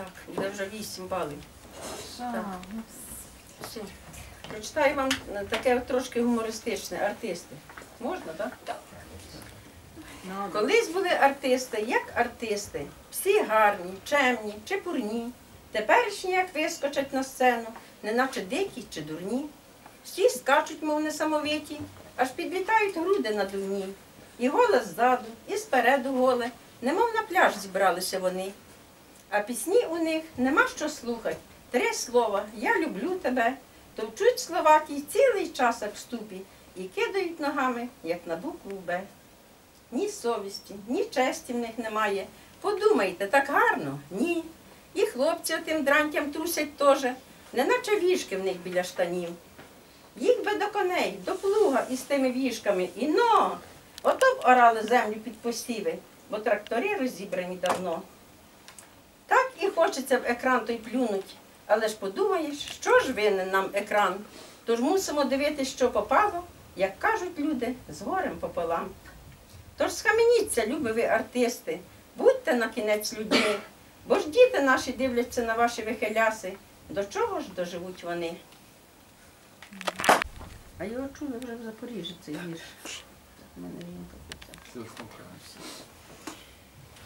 Так, буде вже 8 балів. Так. Все. Прочитаю вам е, таке трошки гумористичне, артисти. Можна, так? Так. Колись були артисти, як артисти, всі гарні, чемні, чепурні. Теперішні, як вискочать на сцену, неначе дикі чи дурні. Всі скачуть, мов несамовиті, аж підлітають груди надувні. І голос ззаду, і спереду голе, немов на пляж зібралися вони. А пісні у них нема що слухать. Три слова Я люблю тебе. Товчуть слова ті цілий час в ступі і кидають ногами, як на букву Б. Ні совісті, ні честі в них немає. Подумайте, так гарно? Ні. І хлопці тим дрантям трусять теж, неначе вішки в них біля штанів. Їх би до коней, до плуга із тими вішками, і но! Ото б орали землю під посіви, бо трактори розібрані давно. І хочеться в екран той плюнуть, але ж подумаєш, що ж винен нам екран? Тож мусимо дивитися, що попало, як кажуть люди, з горем пополам. Тож схаменіться, любі ви артисти, будьте на кінець людьми, бо ж діти наші дивляться на ваші вихиляси. До чого ж доживуть вони? А його чули вже в Запоріжжі цей вірш.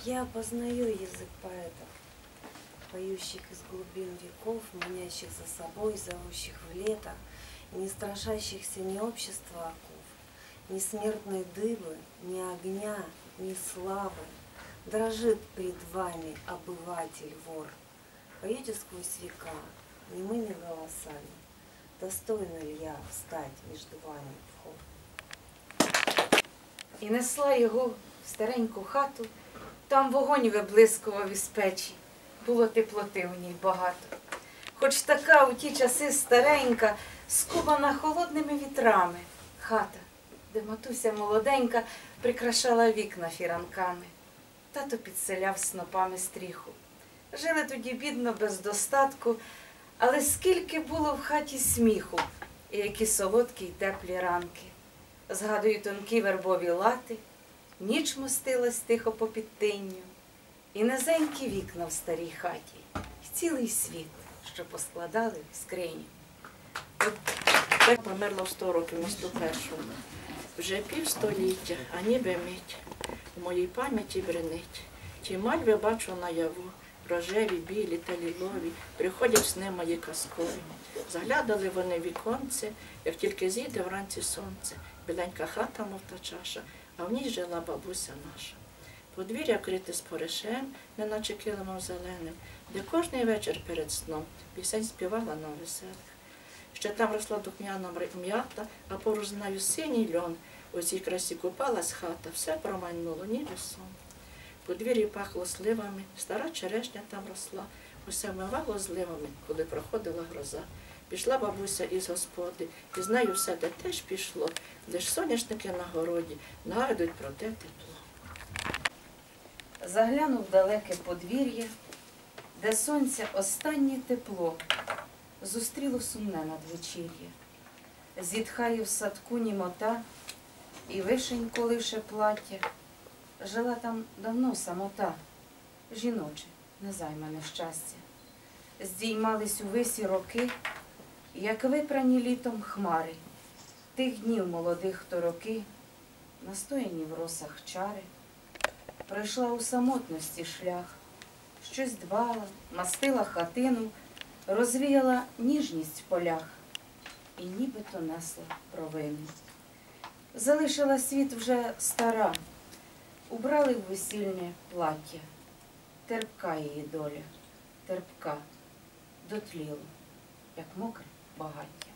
Я познаю язык поэтов, поющих из глубин веков, манящих за собой, зовущих в лето, и не страшащихся ни общества оков, ни смертной дыбы, ни огня, ни славы. Дрожит пред вами обыватель вор. Поете сквозь века немыми голосами. Достойна ли я встать между вами в ход? І несла його в стареньку хату, там вогонь виблискував із печі. Було теплоти у ній багато. Хоч така у ті часи старенька, скубана холодними вітрами. Хата, де матуся молоденька прикрашала вікна фіранками. Тато підселяв снопами стріху. Жили тоді бідно, без достатку, але скільки було в хаті сміху, і які солодкі й теплі ранки. Згадую тонкі вербові лати, ніч мостилась тихо по підтинню, і низенькі вікна в старій хаті, і цілий світ, що поскладали в скриню. Я померла в 100 років на 101-му. Вже півстоліття, а ніби мить у моїй пам'яті бренить. Ті мальви бачу наяву, рожеві, білі та лілові, приходять сни мої казкові. Заглядали вони в віконце, як тільки зійде вранці сонце, біленька хата, мов та чаша, а в ній жила бабуся наша. Подвір'я вкрите споришем, неначе килимом зеленим, де кожний вечір перед сном пісень співала на веселих. Ще там росла духмяна м'ята, а поруч з нею синій льон. У цій красі купалась хата, все промайнуло, ніби сон. Подвір'я пахло сливами, стара черешня там росла, усе вмивало зливами, коли проходила гроза. Пішла бабуся із господи, і з нею все те теж пішло, де ж соняшники на городі нагадують про те тепло. Заглянув далеке подвір'я, де сонця останнє тепло зустріло сумне надвечір'я. Зітхає в садку німота, і вишенько лише плаття. Жила там давно самота, жіноче, незаймане щастя. Здіймались у висі роки, як випрані літом хмари, тих днів молодих то роки, настояні в росах чари. Пройшла у самотності шлях, щось дбала, мастила хатину, розвіяла ніжність в полях і нібито несла провину. Залишила світ вже стара, убрали в весільне плаття. Терпка її доля, терпка, дотліло, як мокре багаття.